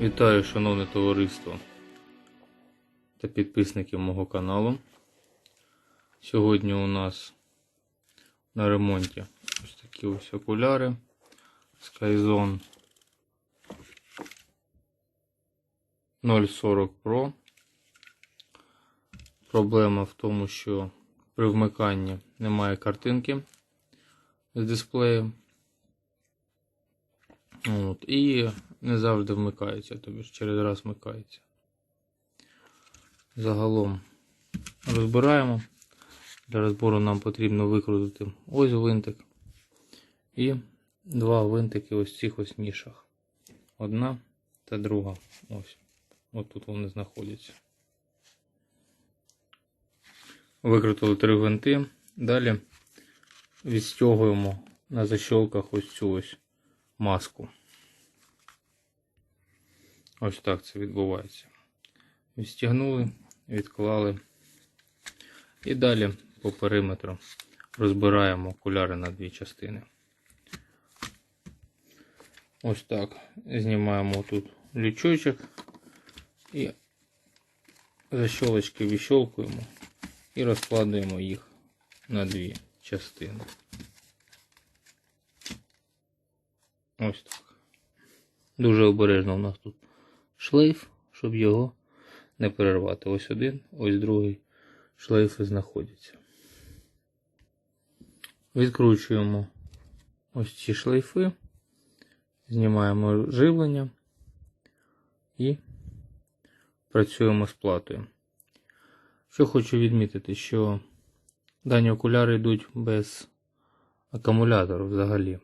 Вітаю, шановне товариство та підписники мого каналу. Сьогодні у нас на ремонті ось такі ось окуляри Skyzone 040 Pro. Проблема в тому, що при вмиканні немає картинки з дисплею. От, і не завжди вмикається, тобі ж через раз вмикається. Загалом розбираємо. Для розбору нам потрібно викрутити ось винтик і два винтики ось цих ось нішах. Одна та друга. Ось. Ось тут вони знаходяться. Викрутили три гвинти. Далі відстягуємо на защолках ось цю ось маску. Ось так це відбувається. Відстягнули, відклали. І далі по периметру розбираємо окуляри на дві частини. Ось так. Знімаємо тут лючочок і защолочки відщолкуємо і розкладуємо їх на дві частини. Ось так. Дуже обережно у нас тут шлейф, щоб його не перервати. Ось один, ось другий шлейфи знаходяться. Відкручуємо ось ці шлейфи, знімаємо живлення і працюємо з платою. Що хочу відмітити, що дані окуляри йдуть без акумулятору взагалі.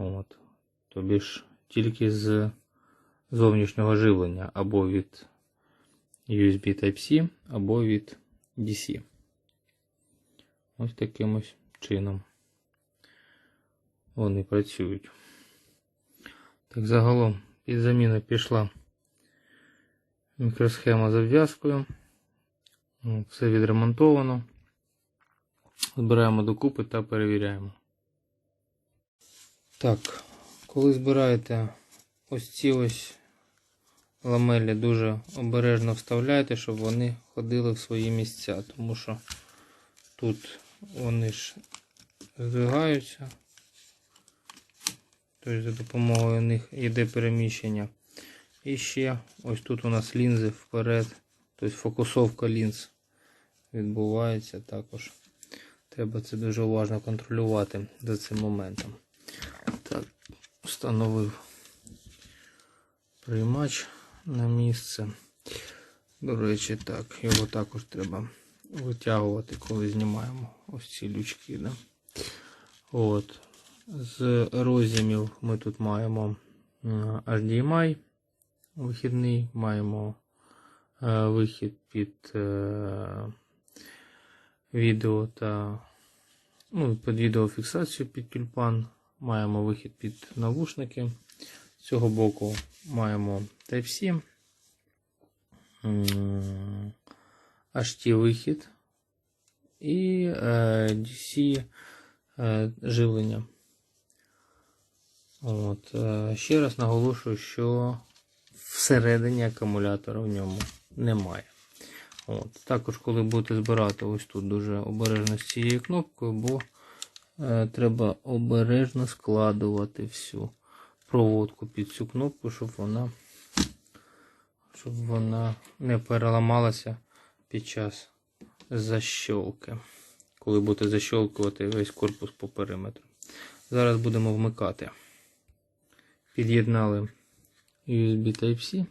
От. Тобі ж тільки з зовнішнього живлення або від USB Type-C, або від DC. Ось таким ось чином вони працюють. Так, загалом під заміну пішла мікросхема з обв'язкою. Все відремонтовано. Збираємо докупи та перевіряємо. Так, коли збираєте ось ці ось ламелі, дуже обережно вставляйте, щоб вони ходили в свої місця, тому що тут вони ж здвигаються. Тобто за допомогою них йде переміщення. І ще ось тут у нас лінзи вперед, тобто фокусовка лінз відбувається також. Треба це дуже уважно контролювати за цим моментом. Так, встановив приймач на місце. До речі, так, його також треба витягувати, коли знімаємо ось ці лючки. Да? От. З розімів ми тут маємо е, HDMI вихідний, маємо е, вихід під е, відео та ну, під відеофіксацію під тюльпан. Маємо вихід під навушники. З цього боку маємо Type-C, HT вихід і е, DC е, живлення. От, е, Ще раз наголошую, що всередині акумулятора в ньому немає. От. Також, коли будете збирати ось тут дуже обережно з цією кнопкою, бо треба обережно складувати всю проводку під цю кнопку, щоб вона щоб вона не переламалася під час защолки. Коли будете защолкувати весь корпус по периметру. Зараз будемо вмикати. Під'єднали USB Type-C.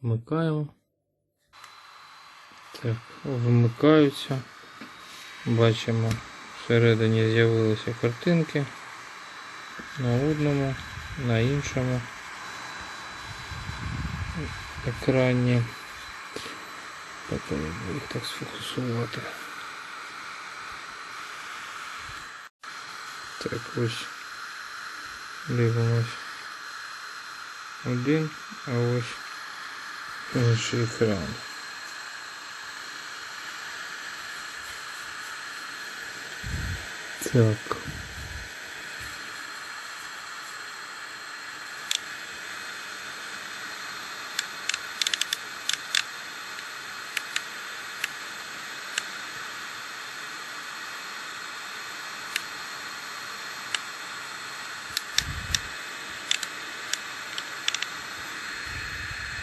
Вмикаємо. Так, вмикаються. Бачимо, всередині з'явилися картинки. На одному, на іншому екрані. Так, їх так сфокусувати. Так, ось дивимось один, а ось інший екран. Так.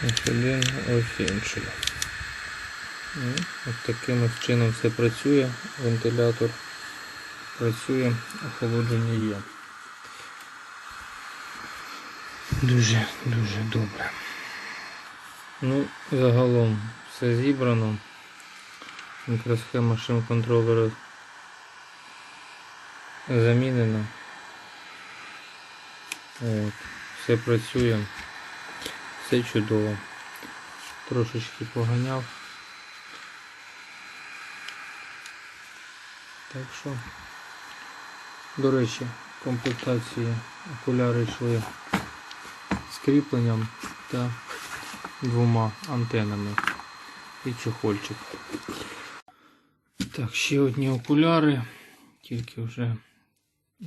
Ось ось інший. Ось таким чином все працює вентилятор працює, охолодження є. Дуже, дуже добре. Ну, загалом все зібрано. Мікросхема шим-контролера замінена. От. Все працює. Все чудово. Трошечки поганяв. Так що, до речі, комплектації окуляри йшли з кріпленням та двома антенами і чохольчик. Так, ще одні окуляри, тільки вже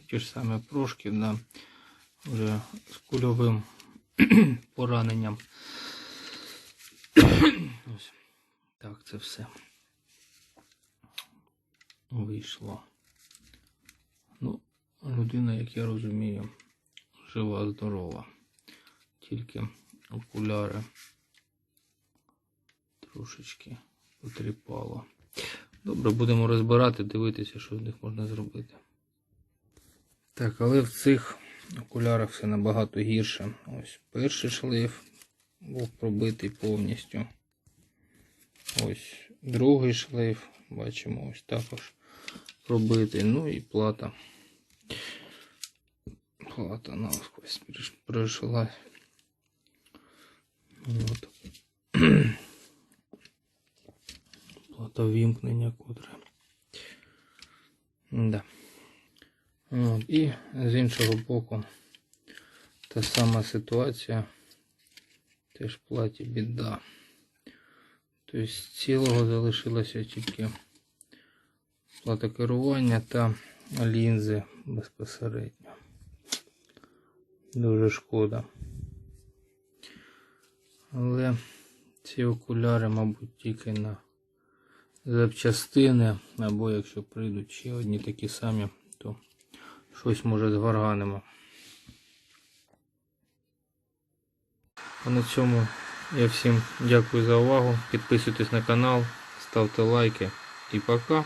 ті ж самі прошки, да, вже з кульовим пораненням. Ось так це все вийшло. Ну, людина, як я розумію, жива, здорова. Тільки окуляри трошечки потріпало. Добре, будемо розбирати, дивитися, що з них можна зробити. Так, але в цих окулярах все набагато гірше. Ось перший шлейф був пробитий повністю. Ось другий шлейф, бачимо, ось також пробитий. Ну і плата. Плата насквозь пройшла. От. Плата вімкнення котре. Да. От. І з іншого боку та сама ситуація. Теж платі біда. Тобто з цілого залишилося тільки плата керування та лінзи безпосередньо. Дуже шкода. Але ці окуляри, мабуть, тільки на запчастини, або якщо прийдуть ще одні такі самі, то щось може зварганимо. А на цьому я всім дякую за увагу. Підписуйтесь на канал, ставте лайки і пока.